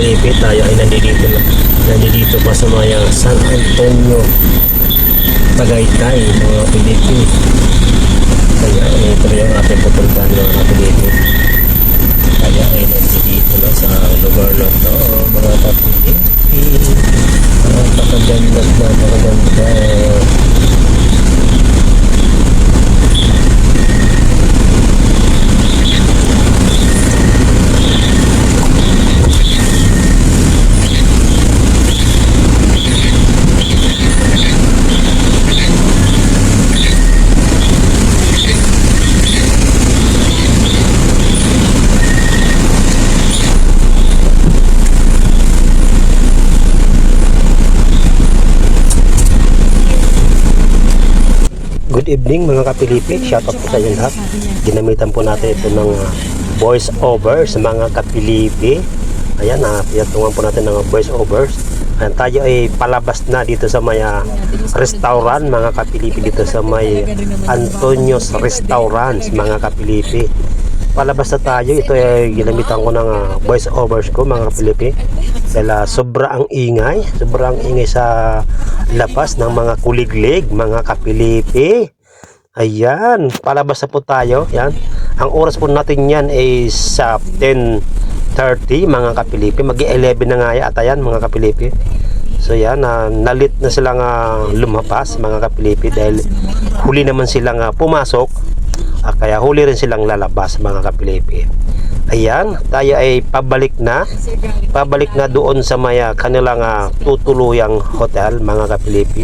ng mga kapilipit, tayo ay nandito na. Nandito pa sa maya San Antonio, Tagaytay, mga kapilipit. Kaya eh, ito yung ating pupuntahan mga kapilipit. Kaya ay nandito na sa lugar na to, mga kapilipit. Napakaganda na napakaganda. Good evening mga kapilipi. Shout out po sa inyo lahat. Ginamitan po natin ito ng uh, voice over sa mga kapilipi. Ayan, uh, pinatungan po natin ng voice overs. Ayan, tayo ay palabas na dito sa may uh, restaurant mga kapilipi dito sa may Antonio's Restaurants mga kapilipi. Palabas na tayo. Ito ay ginamitan ko ng voice overs ko mga kapilipi. Dahil sobra ang ingay. Sobra ang ingay sa labas ng mga kuliglig, mga kapilipi. Ayan, palabas na po tayo. Yan. Ang oras po natin yan is sa 10.30 mga kapilipi. Mag-11 na nga yata yan mga kapilipi. So yan, uh, nalit na silang uh, lumapas mga kapilipi dahil huli naman silang uh, pumasok. Ah, kaya huli rin silang lalabas mga kapilipi. Ayan, tayo ay pabalik na. Pabalik na doon sa maya kanilang uh, tutuluyang hotel mga kapilipi.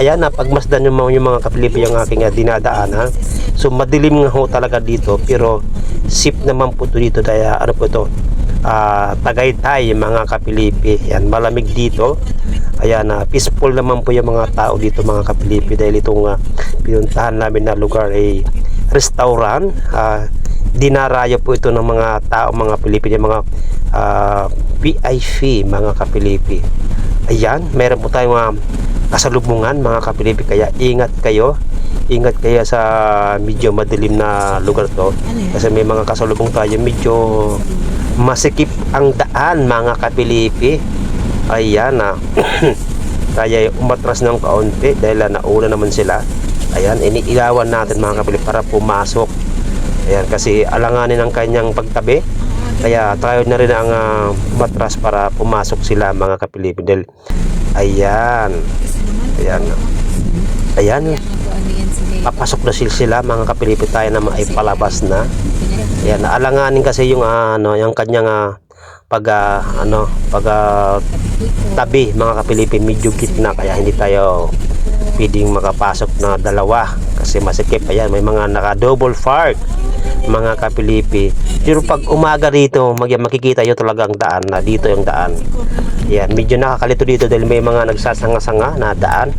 Ayan, napagmasdan yung yung mga kapilipi yung aking uh, dinadaanan. So madilim nga ho talaga dito pero sip naman po to dito kaya ano po ito uh, Tagaytay mga kapilipi. Yan, malamig dito. Ayan, uh, peaceful naman po yung mga tao dito mga kapilipi dahil itong uh, pinuntahan namin na lugar ay restaurant. Uh, dinarayo po ito ng mga tao, mga Pilipino, mga uh, PIC, mga kapilipi. Ayan, meron po tayong mga kasalubungan, mga kapilipi, kaya ingat kayo. Ingat kayo sa medyo madilim na lugar to. Kasi may mga kasalubong tayo, medyo masikip ang daan, mga kapilipi. Ayan, ah. kaya umatras ng kaunti dahil ah, nauna naman sila. Ayan, iniilawan natin mga kapilipi para pumasok Ayan, kasi alanganin ang kanyang pagtabi. Kaya tayo na rin ang uh, matras para pumasok sila mga kapilipin. Dahil, ayan. Ayan. Ayan. Papasok na sila, mga kapilipin tayo na ay palabas na. Ayan, alanganin kasi yung uh, ano, yung kanyang uh, pag uh, ano, pag uh, tabi mga kapilipin medyo gitna kaya hindi tayo pwedeng makapasok na dalawa kasi masikip. Ayan may mga naka double park mga kapilipi. Pero pag umaga rito mag makikita nyo talagang daan na dito yung daan. Yan medyo nakakalito dito dahil may mga nagsasanga-sanga na daan.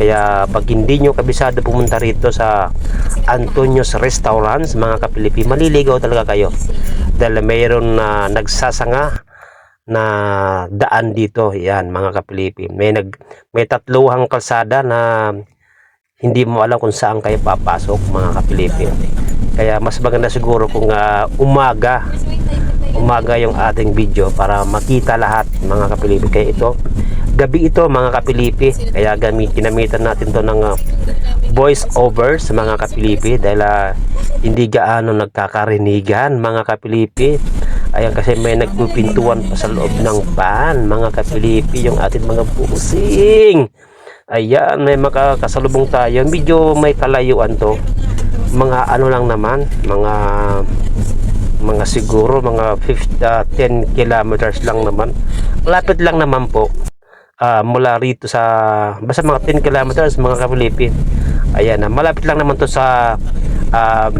Kaya pag hindi nyo kabisado pumunta rito sa Antonio's Restaurants mga kapilipi maliligaw talaga kayo. Dahil mayroon na nagsasanga na daan dito yan mga kapilipi may nag may tatluhang kalsada na hindi mo alam kung saan kayo papasok mga kapilipi kaya mas maganda siguro kung uh, umaga umaga yung ating video para makita lahat mga kapilipi kaya ito gabi ito mga kapilipi kaya gamit ginamitan natin to ng uh, voice over sa mga kapilipi dahil uh, hindi gaano nagkakarinigan mga kapilipi ayan kasi may nagpupintuan pa sa loob ng van mga kapilipi yung ating mga busing. Ayan may makakasalubong tayo. Medyo may kalayuan to. Mga ano lang naman mga mga siguro mga 50, uh, 10 kilometers lang naman. Malapit lang naman po uh, mula rito sa basta mga 10 kilometers mga kapilipi. Ayan na malapit lang naman to sa um,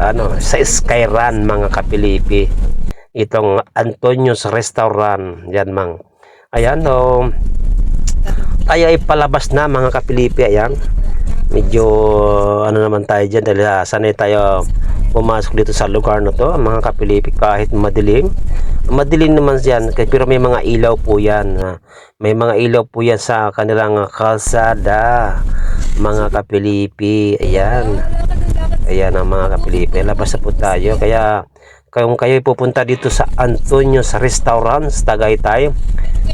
ano sa Skyran mga kapilipi itong Antonio's Restaurant. Yan mang. Ayan o oh, tayo ay palabas na mga kapilipi. Ayan. Medyo ano naman tayo dyan dahil uh, sanay tayo pumasok dito sa lugar na to mga kapilipi kahit madilim. Madilim naman yan pero may mga ilaw po yan may mga ilaw po yan sa kanilang kalsada mga kapilipi. Ayan. Ayan ang mga kapilipi. Labas na po tayo. Kaya kung kayo pupunta dito sa Antonio's Restaurants, Tagaytay.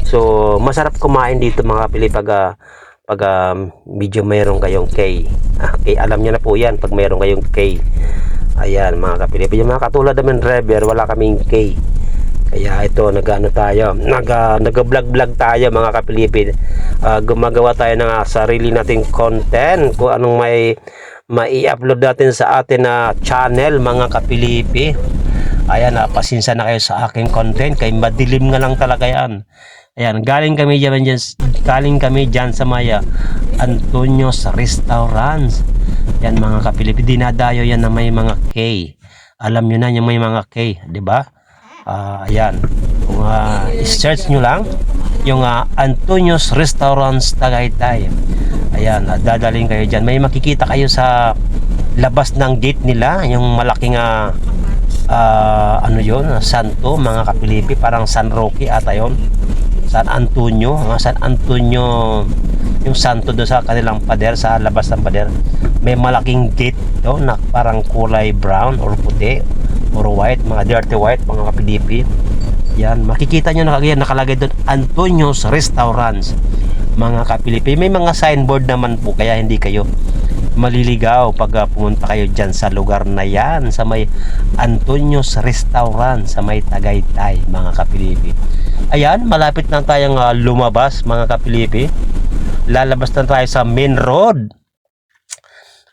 So, masarap kumain dito mga kapili pag ah, pag ah, medyo mayroon kayong K. Ah, K, alam niyo na po 'yan pag mayroon kayong K. Ayan mga kapili. Yung mga katulad namin driver, wala kaming K. Kaya ito nagano tayo, nag uh, nag-vlog-vlog tayo mga kapilipin. Ah, gumagawa tayo ng ah, sarili nating content kung anong may mai-upload natin sa atin na channel mga kapilipi. Ayan, na pasinsa na kayo sa aking content kay madilim nga lang talaga yan. Ayan, galing kami dyan, dyan galing kami dyan sa Maya Antonio's Restaurants. Yan mga kapilipi, dinadayo yan na may mga K. Alam nyo na yung may mga K, di ba? Ah, ayan. Kung ah, search nyo lang yung ah, Antonio's Restaurants Tagaytay. Ayan, ah, dadaling kayo dyan. May makikita kayo sa labas ng gate nila, yung malaking ah, ah, ano yon santo, mga kapilipi, parang San Roque ata yon San Antonio, mga San Antonio yung santo doon sa kanilang pader, sa labas ng pader. May malaking gate do na parang kulay brown or puti or white, mga dirty white, mga kapilipi. Yan, makikita nyo nakagaya nakalagay doon Antonio's Restaurants. Mga kapilipi, may mga signboard naman po kaya hindi kayo maliligaw pag uh, pumunta kayo dyan sa lugar na yan sa may Antonio's Restaurant sa may Tagaytay mga kapilipi. Ayan malapit na tayong uh, lumabas mga kapilipi. Lalabas na tayo sa main road.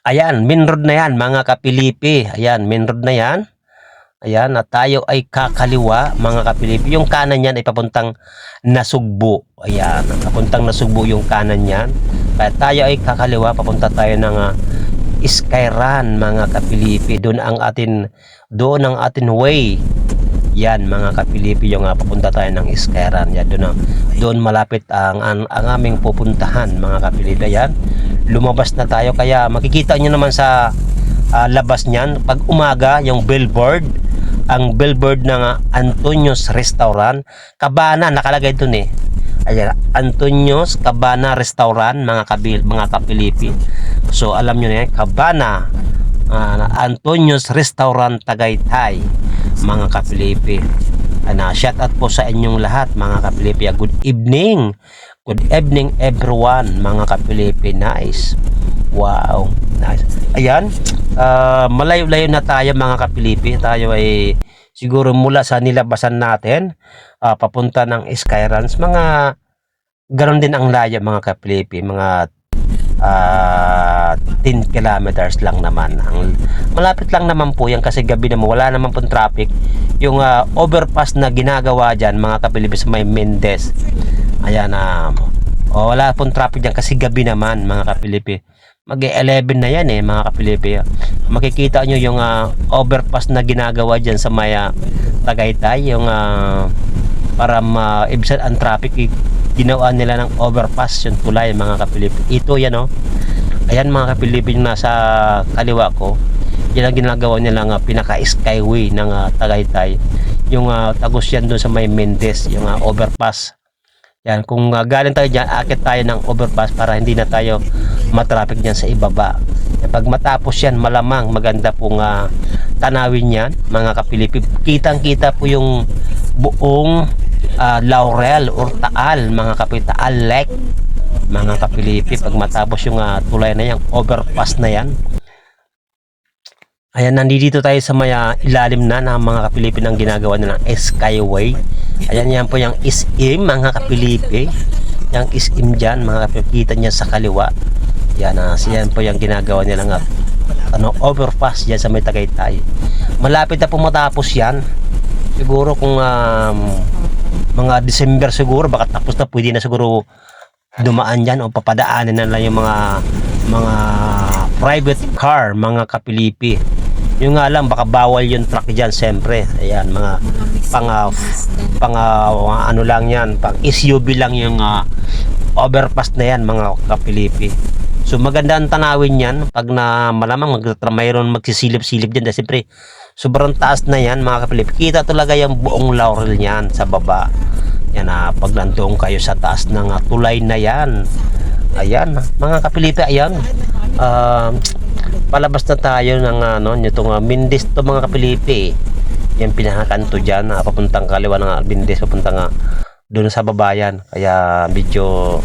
Ayan main road na yan mga kapilipi. Ayan main road na yan Ayan, at tayo ay kakaliwa mga kapilipi. Yung kanan niyan ay papuntang Nasugbo. Ayan, papuntang Nasugbo yung kanan niyan. Kaya tayo ay kakaliwa, papunta tayo ng uh, Skyran mga kapilipi. Doon ang atin, doon ang atin way. Yan mga kapilipi yung uh, papunta tayo ng Skyran. Yan, doon, ang, doon malapit ang, ang, ang aming pupuntahan mga kapilipi. Yan, lumabas na tayo. Kaya makikita nyo naman sa uh, labas niyan, pag umaga, yung billboard, ang billboard ng Antonio's Restaurant. Cabana nakalagay dun eh. Ayan, Antonio's Cabana Restaurant mga kabil, mga kapilipi. So alam niyo na yan, Cabana uh, Antonio's Restaurant Tagaytay mga kapilipi. Ano, shout out po sa inyong lahat mga kapilipi. Good evening. Good evening everyone mga kapilipi. Nice. Wow. Nice. Ayan. Uh, malayo-layo na tayo mga kapilipi. Tayo ay siguro mula sa nilabasan natin uh, papunta ng Skyrans. Mga ganon din ang layo mga kapilipi. Mga uh, 10 kilometers lang naman. Ang, malapit lang naman po yan kasi gabi naman wala naman pong traffic. Yung uh, overpass na ginagawa dyan mga kapilipi sa may Mendez. Ayan na. Um, oh, wala pong traffic dyan kasi gabi naman mga kapilipi mag-11 na yan eh mga kapilipi makikita nyo yung uh, overpass na ginagawa dyan sa maya Tagaytay yung uh, para maibsan ang traffic ginawa nila ng overpass yung tulay mga kapilipi ito yan oh ayan mga kapilipi yung nasa kaliwa ko yan ang ginagawa nila ng uh, pinaka skyway ng uh, Tagaytay yung uh, tagos yan doon sa may Mendes yung uh, overpass yan, kung uh, galing tayo dyan, akit tayo ng overpass para hindi na tayo matraffic dyan sa ibaba. Yan, pag matapos yan, malamang maganda pong uh, tanawin yan, mga kapilipi. Kitang-kita po yung buong uh, Laurel or Taal, mga kapilipi, Taal Lake, mga kapilipi. Pag matapos yung uh, tulay na yan, overpass na yan, Ayan, nandito tayo sa maya ilalim na ng mga kapilipi ng ginagawa nilang Skyway. Ayan, yan po yung SM, mga kapilipi. Yung SM dyan, mga kapilipi, kita niya sa kaliwa. Yan, uh, yan po yung ginagawa nilang uh, ano, overpass yan sa may Tagaytay. Malapit na po matapos yan. Siguro kung um, mga December siguro, baka tapos na pwede na siguro dumaan dyan o papadaanin na lang yung mga mga private car, mga kapilipi. Yung nga lang baka bawal yung truck diyan siyempre ayan mga pang uh, pang uh, ano lang yan pang SUV lang yung uh, overpass na yan mga kapilipi. So maganda ang tanawin yan. Pag na malamang mag mayroon magsisilip-silip dyan dahil siyempre sobrang taas na yan mga kapilipi. Kita talaga yung buong laurel niyan sa baba yan uh, pag nandoon kayo sa taas ng uh, tulay na yan ayan mga kapilipi ayan uh, palabas na tayo ng ano nitong uh, Mindis to mga kapilipi yung pinakakanto dyan, na papuntang kaliwa ng Albindes, papuntang ah, doon sa babayan. Kaya medyo,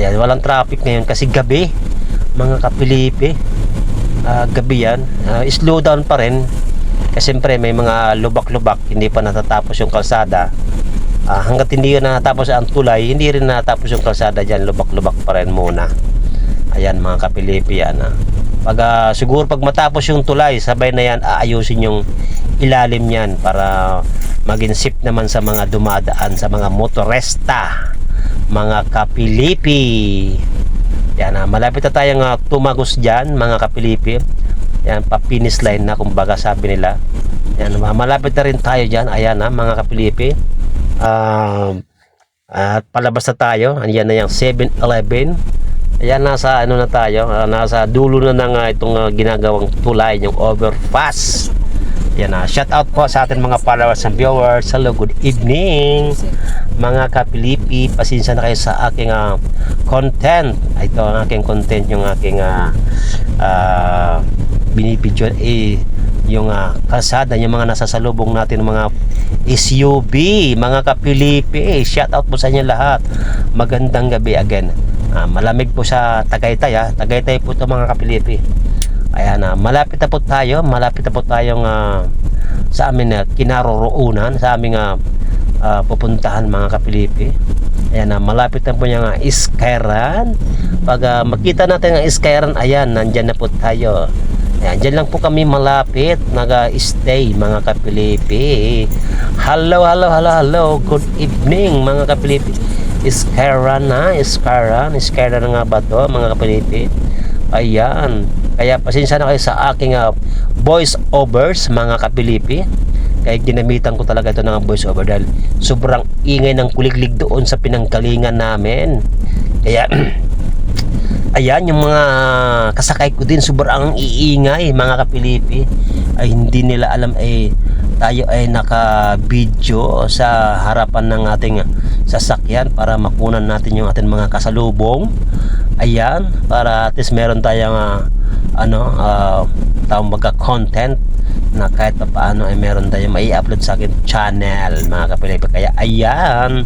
ayan, walang traffic ngayon kasi gabi, mga kapilipi. Ah, gabi yan. Ah, slow down pa rin. Kasi siyempre may mga lubak-lubak, hindi pa natatapos yung kalsada. Ah, hanggat hindi yun natapos ang tulay, hindi rin natapos yung kalsada dyan, lubak-lubak pa rin muna. Ayan mga kapilipi yan. ah. Pag ah, siguro pag matapos yung tulay, sabay na yan aayusin yung ilalim niyan para maging safe naman sa mga dumadaan sa mga motoresta, mga kapilipi. Yan ah, malapit na tayong ah, tumagos diyan mga kapilipi. Yan pa finish line na kumbaga sabi nila. Yan ma- malapit na rin tayo diyan. Ayan ah, mga kapilipi. Um, at palabas na tayo. Ayan na yung 7-Eleven. Ayan, nasa ano na tayo. ah, nasa dulo na ng ah, itong ah, ginagawang tulay, yung overpass. Yan na. shout out po sa ating mga followers and viewers. Hello, good evening. Mga kapilipi, pasensya na kayo sa aking ah, content. Ito ang aking content, yung aking uh, binibidyo eh, yung ah, kalsada, yung mga nasa salubong natin, mga SUV, mga kapilipi. Shout out po sa inyo lahat. Magandang gabi again. Ah, malamig po sa Tagaytay ha. Tagaytay po ito mga kapilipi. Ayan na, malapit na po tayo, malapit na po tayong ah, sa amin na kinaroroonan, sa aming ah, ah, pupuntahan mga kapilipi. Ayan na, malapit na po yung uh, Iskairan. Pag ah, makita natin ang Iskairan, ayan, nandyan na po tayo. Ayan, dyan lang po kami malapit, nag-stay mga kapilipi. Hello, hello, hello, hello, good evening mga kapilipi. Iskairan na, Iskairan, Iskairan na nga ba to mga kapilipi? Ayan. Kaya pasensya na kayo sa aking ah, voice overs mga kapilipi. Kaya ginamitan ko talaga ito ng voice over dahil sobrang ingay ng kuliglig doon sa pinanggalingan namin. Kaya ayan yung mga kasakay ko din sobrang iingay mga kapilipi. Ay hindi nila alam ay tayo ay naka-video sa harapan ng ating sasakyan para makunan natin yung ating mga kasalubong. Ayan para at least meron tayong ah, ano uh, tawag magka content na kahit pa paano ay meron tayong mai upload sa akin channel mga kapilipi. Kaya ayan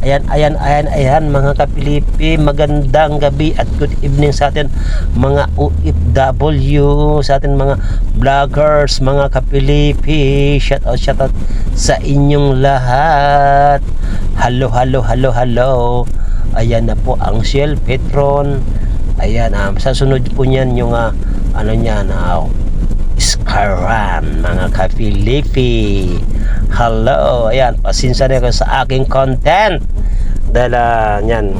ayan ayan ayan ayan mga kapilipi magandang gabi at good evening sa atin mga OFW sa atin mga vloggers mga kapilipi. Shout out shout out sa inyong lahat. Hello hello hello hello. Ayan na po ang Shell Petron. Ayan um, sa sunod po niyan yung ah, ano niyan ah, Skaran mga kapilipi hello ayan pasensya na sa aking content. Dahil ah, yan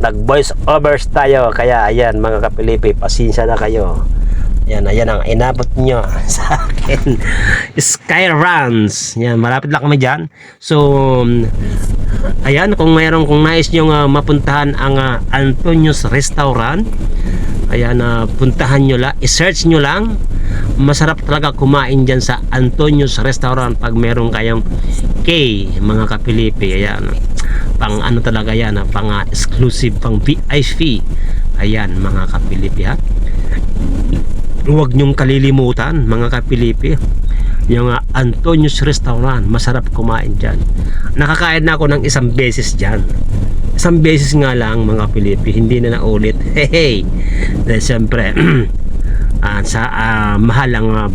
nag voice overs tayo kaya ayan mga kapilipi pasensya na kayo. Yan ayan ang inabot nyo sa akin. Skyruns yan malapit lang kami dyan. So um, ayan kung mayroon kung nais nyo uh, mapuntahan ang ah, Antonio's Restaurant ayan na puntahan nyo lang i-search nyo lang masarap talaga kumain dyan sa Antonio's Restaurant pag meron kayong K mga kapilipi. Ayan. Pang ano talaga yan ah, pang ah, exclusive pang VIP ayan mga kapilipi ha? Huwag nyong kalilimutan mga kapilipi yung ah, Antonio's Restaurant. Masarap kumain dyan. Nakakain na ako ng isang beses dyan. Isang beses nga lang mga Pilipi hindi na naulit. Hey! Dahil siyempre ah, sa ah, mahal ang ah,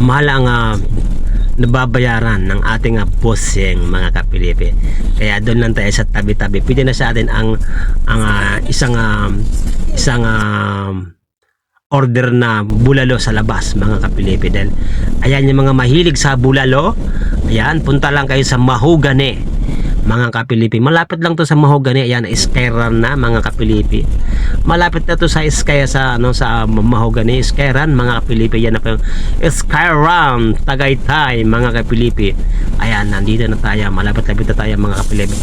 mahal ang ah, nababayaran ng ating uh, bossing mga kapilipi. Kaya doon lang tayo sa tabi-tabi. Pwede na sa atin ang ang ah, isang ah, isang ah, order na bulalo sa labas mga kapilipi. Dahil ayan yung mga mahilig sa bulalo. Ayan punta lang kayo sa Mahugane mga kapilipi. Malapit lang to sa Mahogany ayan Skyran na mga kapilipi. Malapit na to sa Sky sa ano sa um, Mahogany Skyran mga kapilipi. Yan na po yung Skyran Tagaytay mga kapilipi. Ayan nandito na tayo malapit-lapit na tayo mga kapilipi.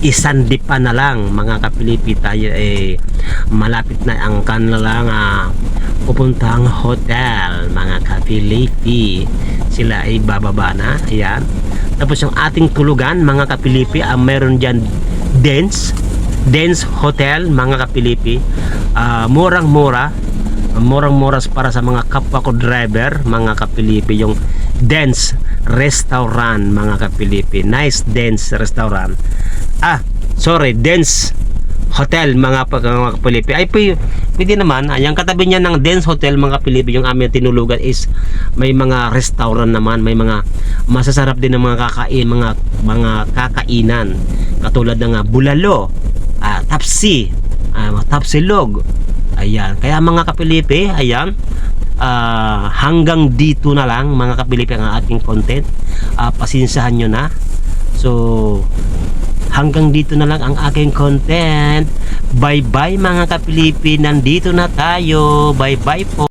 Isandi pa na lang mga kapilipi tayo eh malapit na ang kanilang uh, pupuntang hotel mga kapilipi. Sila ay bababa na ayan tapos yung ating tulugan mga kapilipi uh, meron dyan dense dense hotel mga kapilipi Ah, murang mura murang muras para sa mga kapwa ko driver mga kapilipi yung dense restaurant mga kapilipi. Nice dense restaurant. Ah, sorry, dense hotel mga mga kapilipi. Ay pwede, naman. Ang katabi niya ng dense hotel mga kapilipi yung aming tinulugan is may mga restaurant naman, may mga masasarap din ng mga kakain, mga mga kakainan katulad ng ah, bulalo, ah, tapsi, ah, tapsilog. Ayan. Kaya mga kapilipi, ayan. ah, hanggang dito na lang mga kapilipi ang ating content. Ah, pasinsahan nyo na. So, hanggang dito na lang ang aking content. Bye-bye mga kapilipi. Nandito na tayo. Bye-bye po.